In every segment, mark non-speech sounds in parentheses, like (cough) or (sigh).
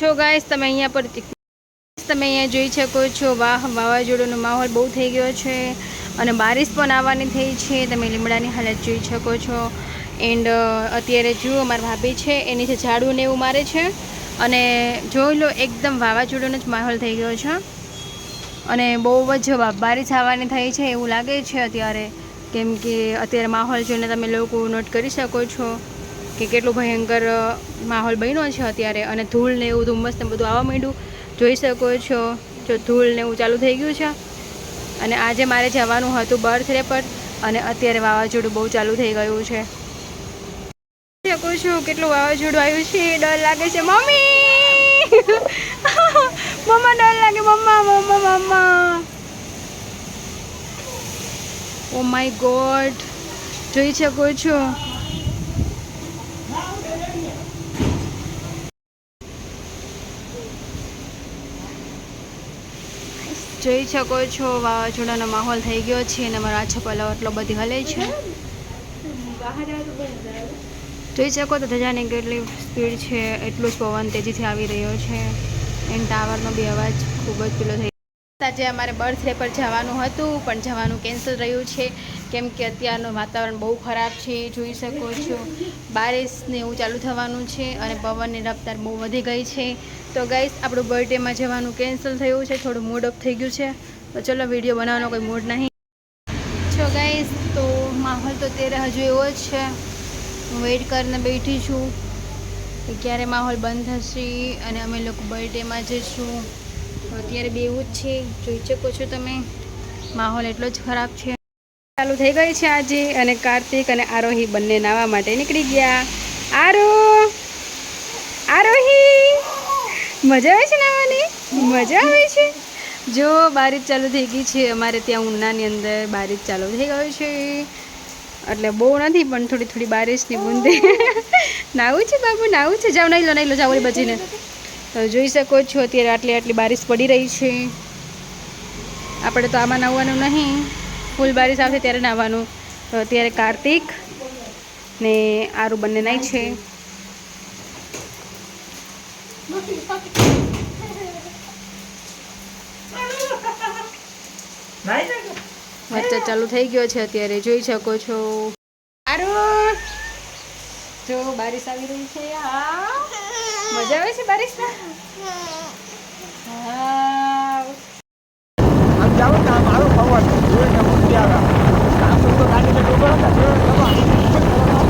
છો ગાઈસ તમે અહીંયા પર તમે અહીંયા જોઈ શકો છો, વાહ, વાવાઝોડોનો માહોલ બહુ થઈ ગયો છે અને બારિશ પણ આવવાની થઈ છે. તમે લીમડાની હાલત જોઈ શકો છો. એન્ડ અત્યારે જુઓ મારા ભાભી છે એની જે ઝાડું એવું મારે છે. અને જોઈ લો, એકદમ વાવાઝોડોનો જ માહોલ થઈ ગયો છે. અને બહુ જ બારિશ આવવાની થઈ છે એવું લાગે છે અત્યારે. કેમ કે અત્યારે માહોલ જોઈને તમે લોકો નોટ કરી શકો છો. કે કેટલું ભયંકર માહોલ બન્યો છે અત્યારે. અને ધૂળ ને એવું ધુમ્મસ ને બધું આવવા માંડ્યું. જોઈ શકો છો જો ધૂળ ને એવું ચાલુ થઈ ગયું છે. અને આજે મારે જવાનું હતું બર્થડે પર અને અત્યારે વાવાઝોડું બહુ ચાલુ થઈ ગયું છે. શકો છો કેટલું વાવાઝોડું આવ્યું છે. ડર લાગે છે, મમ્મી! (laughs) મમ્મા ડર લાગે, મમ્મા મમ્મા મમ્મા. ઓ માય ગોડ જોઈ શકો છો જોઈ શકો છો વાવાઝોડાનો માહોલ થઈ ગયો છે અને મારો આછો પલાવ એટલો બધી હલે છે. જોઈ શકો તો ધજાની કેટલી સ્પીડ છે, એટલું જ પવન તેજીથી આવી રહ્યો છે. એન્ડ ટાવરનો બી અવાજ ખૂબ જ પેલો થઈ આજે અમારે બર્થડે પર જવાનું હતું, પણ જવાનું કેન્સલ રહ્યું છે. કેમ કે અત્યારનું વાતાવરણ બહુ ખરાબ છે, જોઈ શકો છો. બારિશને એવું ચાલુ થવાનું છે અને પવનની રફતાર બહુ વધી ગઈ છે. તો ગાઈસ આપણું બર્થડેમાં જવાનું કેન્સલ થયું છે. થોડું મૂડ અપ થઈ ગયું છે. તો ચલો વીડિયો બનાવવાનો કોઈ મૂડ નહીં. છો ગાઈસ તો માહોલ તો અત્યારે હજુ એવો જ છે. હું વેઇટ કરીને બેઠી છું કે ક્યારે માહોલ બંધ થશે અને અમે લોકો બર્થડેમાં જઈશું. તો અત્યારે બેવું જ છે. જોઈ શકો છો તમે. માહોલ એટલો જ ખરાબ છે. ચાલુ થઈ ગઈ છે આજે અને કાર્તિક અને આરોહી બંને નાવા માટે નીકળી ગયા. આરો! આરોહી! મજા આવે છે નાવાની? મજા આવે છે? જો બારિશ ચાલુ થઈ ગઈ છે. અમારે ત્યાં ઉનાની અંદર બારિશ ચાલુ થઈ ગયું છે. એટલે બહુ નથી, પણ થોડી થોડી બારિશની બુંદી. (laughs) નાવું છે બાબુ, નાવું છે. જાઓ નહીં લો નહીં લો, જાઓ બચીને તો જોઈ શકો છો અત્યારે આટલી આટલી બારિશ પડી રહી છે. આપણે તો આમાં નાહવાનું નહીં, ફૂલ બારિશ આવશે ત્યારે નાહવાનું. તો અત્યારે કાર્તિક ને આરું બંને નાય છે. વચ્ચે ચાલુ થઈ ગયો છે અત્યારે, જોઈ શકો છો. આરું! જો બારિશ આવી રહી છે મજા આવે છે બારિશમાં? હા આમ જાઓ ને આમ આરો પવન જોઈને મુક્તિ આવે. આમ તો ગાડીને ડૂબો હતા જોયો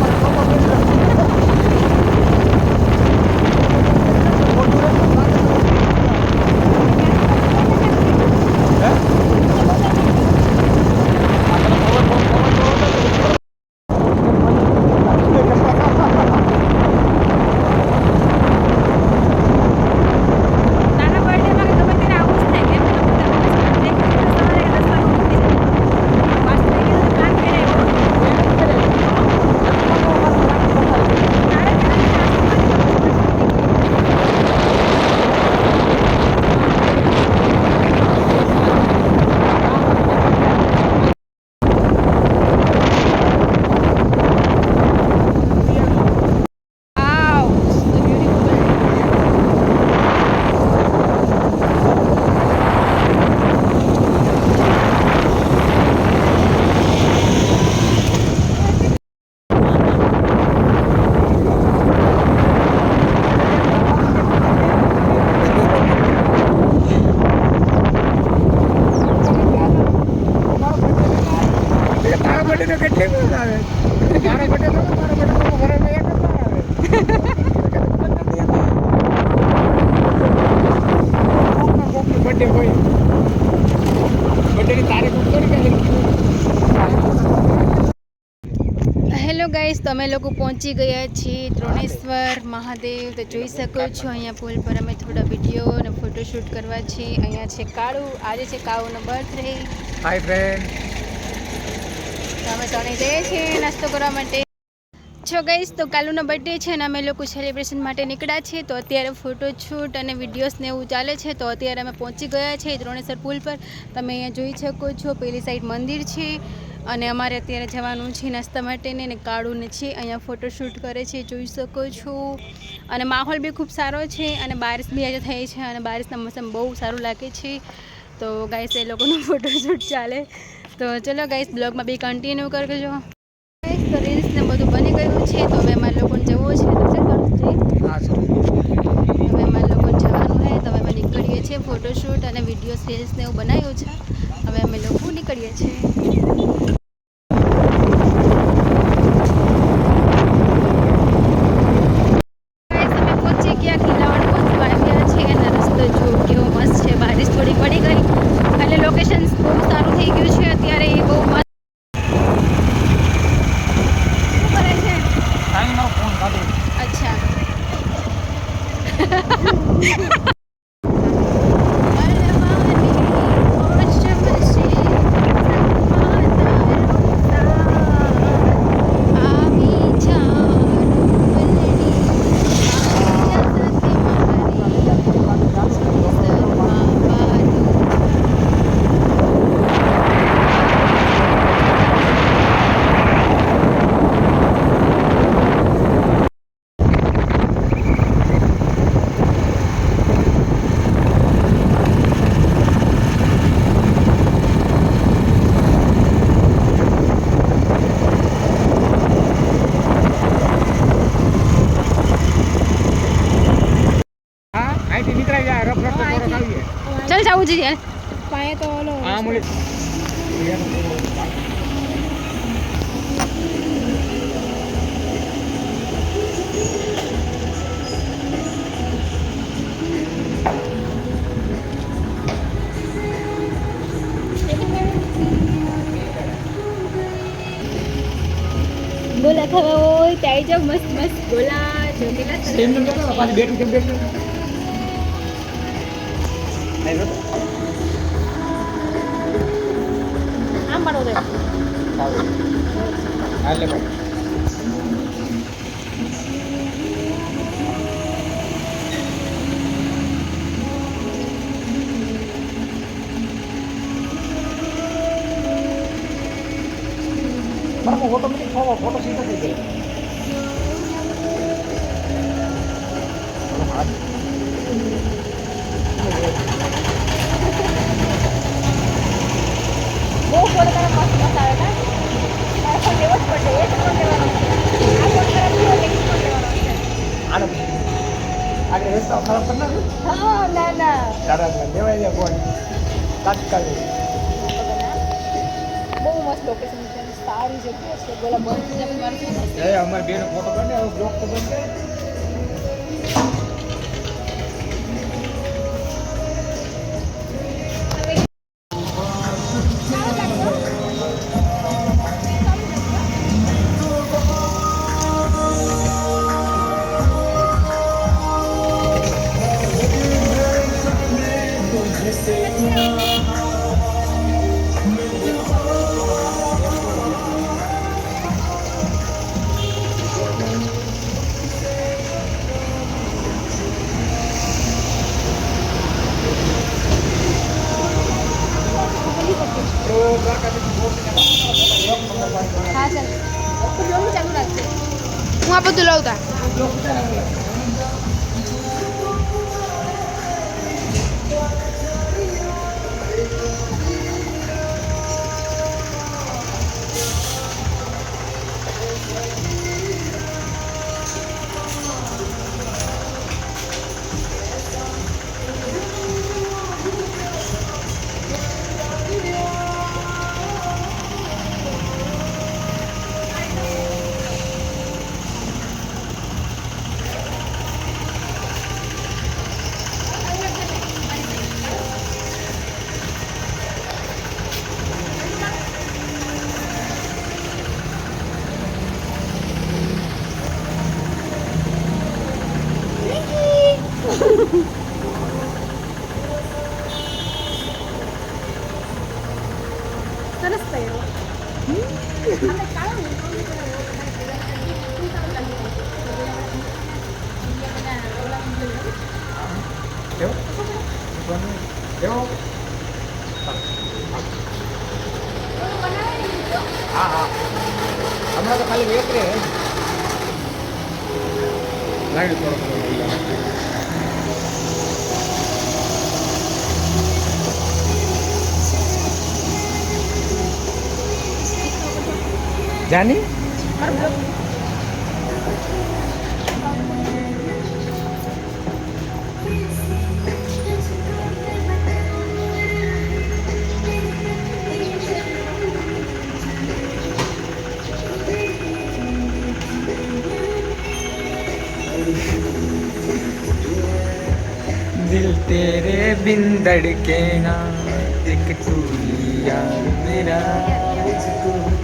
નાના બર્થડેમાં ગમે ત્યારે આવું જ થાય કેમ કે તમે સવારે રસ્તામાં મૂકી જાય પાછું થઈ ગયું પ્લાન કર્યો Wow, so beautiful. તારા બર્થડે તો કેટલી મજા આવે મારા બર્થડે તો મારા બર્થડે તો ઘરે મેં એક જ આવે બર્થડે હોય બર્થડેની તારીખ ઉતરી ગઈ હેલો ગાઈસ તો અમે લોકો પહોંચી ગયા છીએ ત્રણેશ્વર મહાદેવ. તો જોઈ શકો છો અહીંયા પુલ પર અમે થોડા વીડિયો અને ફોટોશૂટ કરવા છીએ. અહીંયા છે કાળુ આજે છે કાળુનો બર્થડે હાય ફ્રેન્ડ તો અમે ત્રણે જઈએ છીએ નાસ્તો કરવા માટે. છો ગાઈસ તો કાલુનો બર્થડે છે અને અમે લોકો સેલિબ્રેશન માટે નીકળ્યા છીએ. તો અત્યારે ફોટોશૂટ અને વિડીયોઝને એવું ચાલે છે. તો અત્યારે અમે પહોંચી ગયા છીએ ત્રણેશ્વર પુલ પર. તમે અહીંયા જોઈ શકો છો પેલી સાઈડ મંદિર છે. અને અમારે અત્યારે જવાનું છે નાસ્તા માટેને ને ને કાળું ને છે અહીંયા ફોટોશૂટ કરે છે જોઈ શકો છો. અને માહોલ બી ખૂબ સારો છે અને બારિશ બી આજે થઈ છે અને બારિશના મોસમ બહુ સારું લાગે છે. તો ગાઈસ એ લોકોનું ફોટોશૂટ (laughs) ચાલે. તો ચલો ગાઈસ બ્લોગમાં બી કન્ટિન્યુ કરજો. ગાઈસ તો રીલ્સ ને બધું બની ગયું છે તો હવે અમારે લોકોને જવું છે. હવે અમારે લોકોને જવાનું છે તો હવે અમે નીકળીએ છીએ ફોટોશૂટ અને વીડિયો રીલ્સ ને એવું બનાવ્યું છે. હવે અમે લોકો નીકળીએ છીએ Guys, અમે પહોંચી ગયા ખીલાવડ પહોંચવા આવ્યા છે અને રસ્તો જો કેવો મસ્ત છે બારિશ થોડી પડી ગઈ એટલે લોકેશન બહુ સારું થઈ ગયું છે અત્યારે એ બહુ મસ્ત શું કરે છે કાંઈ મારો ફોન કાઢો અચ્છા હા અહીંથી નીકળાઈ જાય રફ રફ થોડોક આવીએ ચાલ જવું જોઈએ પાયે તો ઓલો હા મળી ગોલા ખાવા હોય તો આવી જાઓ મસ્ત મસ્ત ગોલા જો કેટલા સરસ એમ કેમ બેઠો પાછી બેઠું કેમ બેઠું હા એટલે ભાઈ. આગળ રસ્તા ખરાબ હા ના ના. તારા લેવાય જાય ફોન. તાત્કાલિક. બહુ મસ્ત લોકેશન છે સારી જગ્યા છે. બોલા બંધ છે મારું એ અમારે બેનો ફોટો બને બ્લોક તો બંધ હમણાં તો ખાલી વેત રહે લાગ્યું થોડો થોડો दिल तेरे बिन धड़के ना एक तू ही यार मेरा અમે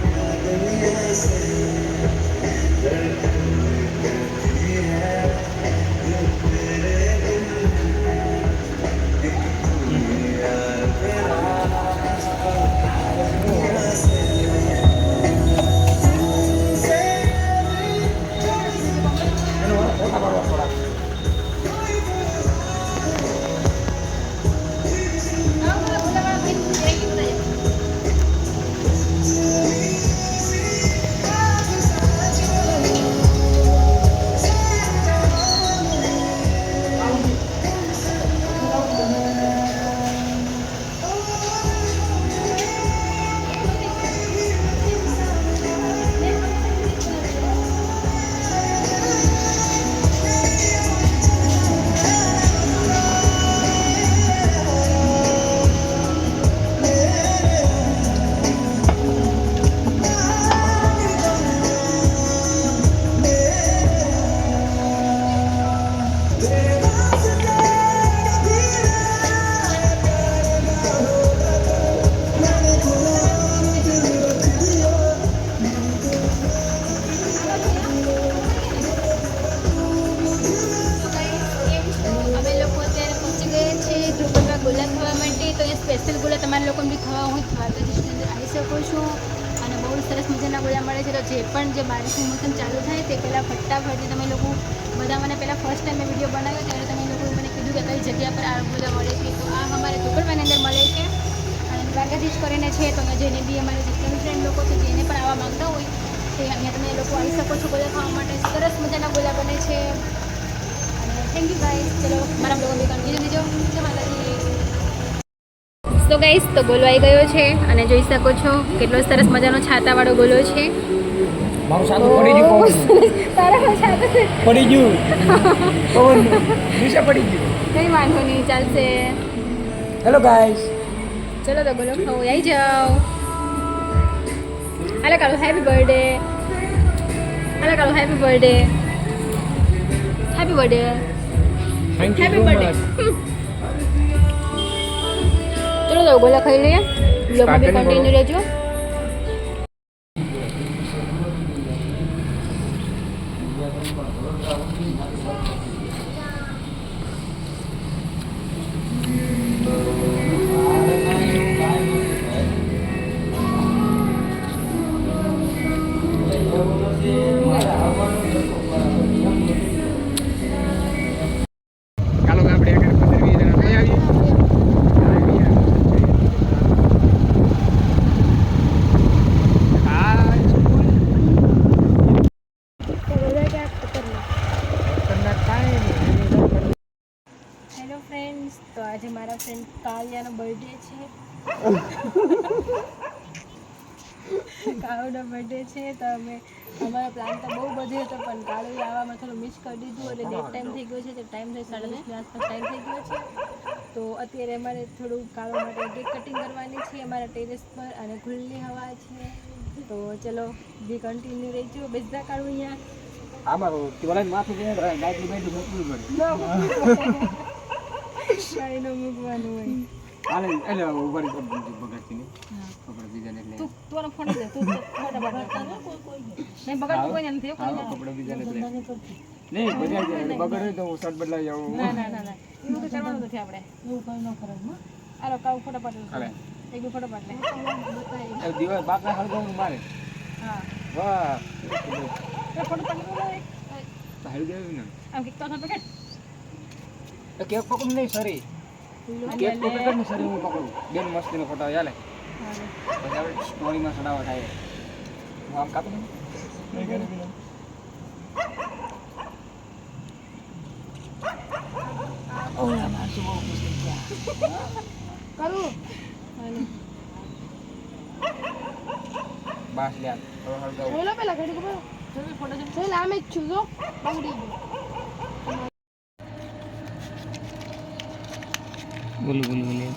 શકો છો. અને બહુ સરસ મજાના ગોળા મળે છે. તો જે પણ જે બારિશનું મોસમ ચાલુ થાય તે પહેલાં ફટાફટ તમે લોકો બધા મને પહેલાં ફર્સ્ટ ટાઈમ મેં વીડિયો બનાવ્યો ત્યારે તમે લોકોએ મને કીધું કે કઈ જગ્યા પર આ બધા મળે છે. તો આ અમારે દુકડવાની અંદર મળે છે. અને દ્વારકાધીશ કરીને છે. તો અહીંયા જેને બી અમારે જેટલા ફ્રેન્ડ લોકો છે, જેને પણ આવવા માંગતા હોય તે અહીંયા તમે લોકો આવી શકો છો ગોલા ખાવા માટે. સરસ મજાના ગોલા બને છે. અને થેન્ક યુ ગાઈઝ ચલો, મારા બ્લોગ બી કન્ટિન્યુ લેજો જય માતાજી. તો ગાઈસ તો ગોલો આવી ગયો છે અને જોઈ શકો છો કેટલો સરસ મજાનો છાતાવાળો ગોલો છે. મારું સાધુ પડી ગયું. તારા પણ પડી ગયું. પવન નીચે પડી ગયું. કંઈ વાંધો નહીં ચાલશે. હેલો ગાઈસ ચલો તો ગોલો ખાઓ આવી જાઓ. હાલો હેપી બર્થડે હાલો કાલો happy birthday happy birthday happy birth birthday ચલો તો ગોલા ખાઈ લઈએ. બ્લોગમાં બી કન્ટિન્યુ રહેજો. હેલો ફ્રેન્ડ્સ તો આજે મારા ફ્રેન્ડ કાવ્યાનો બર્થડે છે. કાળુનો બર્થડે છે તો અમે અમારો પ્લાન તો બહુ બધો હતો પણ કાળું આવવામાં થોડું મિસ કરી દીધું એટલે ડેટ ટાઈમ થઈ ગયો છે તો ટાઈમ થઈ સાડા દસની આસપાસ ટાઈમ થઈ ગયો છે. તો અત્યારે અમારે થોડું કાળો માટે કેક કટિંગ કરવાની છે અમારા ટેરેસ પર અને ખુલ્લી હવા છે. તો ચલો બી કન્ટિન્યુ રહેજો. બેસતા કાઢું અહીંયા. આમાં માથું ગાયત્રી બાયત્રી મૂકવું પડે કાંઈ ન મૂકવાનું હોય હાલે એટલે ઊભા રહી બગાડતી કપડા બીજાને એટલે તું તું ફોન દે તું ફોટા બગાડતા નહીં બગાડતું કોઈ નથી કોઈ કપડા બીજાને એટલે નહીં બધા જાય બગડ તો હું. શર્ટ બદલાવી આવું ના ના ના એવું તો કરવાનું નથી આપણે એવું કઈ ન કરવાનું હાલો કાવ ફોટો પાડી હાલે એક બે ફોટો પાડી એ દિવસ બાકડા હળગાવું મારે હા. વાહ ફોટો પાડી એક હળગાવ્યું ને આમ કિક તો પકડ કેક પકડું નહીં સરી કેક પકડે ને સરી હું પકડું. બેન મસ્તીનો ફોટો ચાલે સ્ટોરીમાં સડાવટ આવે હું આમ કાપી નહીં ઓલા માણસો બહુ ખુશ થઈ ગયા. કરું? બાસ લ્યા પેલા ઘડી ફોટો જલ્દી ચાલ આમે જ છું જો. બગડી ગયું. બોલું બોલું બોલું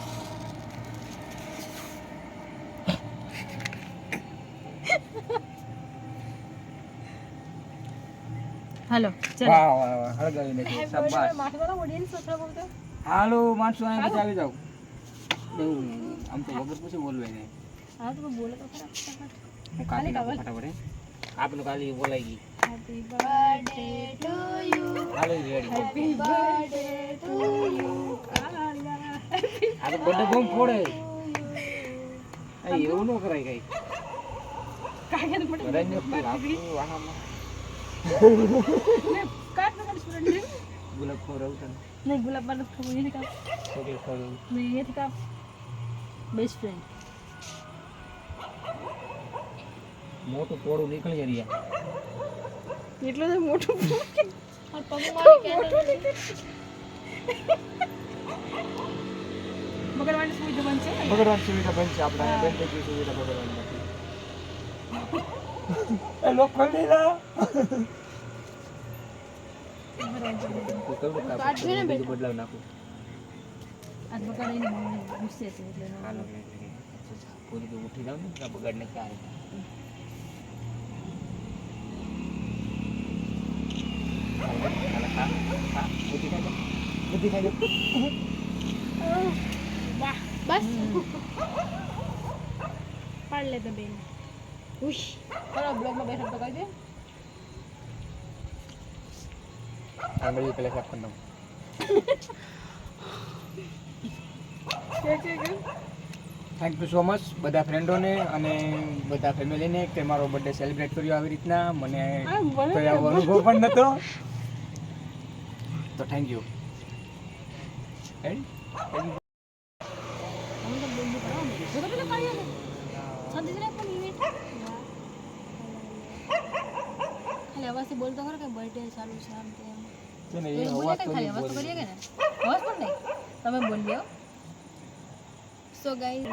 હાલો વાહ વાહ વાહ હળગાવી નાખ્યું શાબાશ. માથે તો ઓડિયન્સ સસરા બોલતો હાલો માણસો આવી જાઓ. એવું આમ તો વગર પછી બોલવે નહીં. હા તો બોલો તો ખરા હું કાલે નાખું ફટાફટ આપનું કાલે બોલાઈ ગઈ happy birthday to you hello ready happy birthday to you આ તો બર્થડે બોમ્બ ફોડે એવું ન કરાય કઈ. કાગળ પડે વાહામાં. કાટ ના સ્ટુડન્ટ ગુલાબ ખવડાવું તને. નહીં ગુલાબ ખબર કાપ. ચોકલેટ ખવડાવું નહીં એથી કાપ. બેસ્ટ ફ્રેન્ડ મોટું પોડું નીકળી રહ્યા એટલું તો મોટું (laughs) મગરવાની સુવિધા બનશે ભગવાન સુવિધા બનશે આપણા સુવિધા ભગવાન એ લોકો. બદલાવ નાખું આજ બગાડીને ગુસ્સે છે એટલે હાલો. પૂરી તો ઉઠી જાવ ને તો બગાડ ને ક્યારે ખાઈ ખાઈ બસ. (laughs) પાડ લે બેન. ઉશ. કરો બ્લોગમાં બેઠા તો કહી દે. આંગળી પેલા સાફ કરી નાખું. થેન્ક યુ સો મચ બધા ફ્રેન્ડોને અને બધા ફેમિલીને કે મારો બર્થડે સેલિબ્રેટ કર્યો આવી રીતના. મને કોઈ આવો અનુભવ પણ નહોતો (laughs) તો થેન્ક યુ અમે તો બોલ દે કરો જો તો પેલા પાડી દે શાંતિ થી રાખ પણ ઇવેન્ટ ખાલી અવાજથી બોલતો ખરો ચાલુ છે આમ તેમ. છે ને એ અવાજ તો ખાલી અવાજ તો કરીએ કે ને? અવાજ પણ નહીં. તમે બોલ્યો? So guys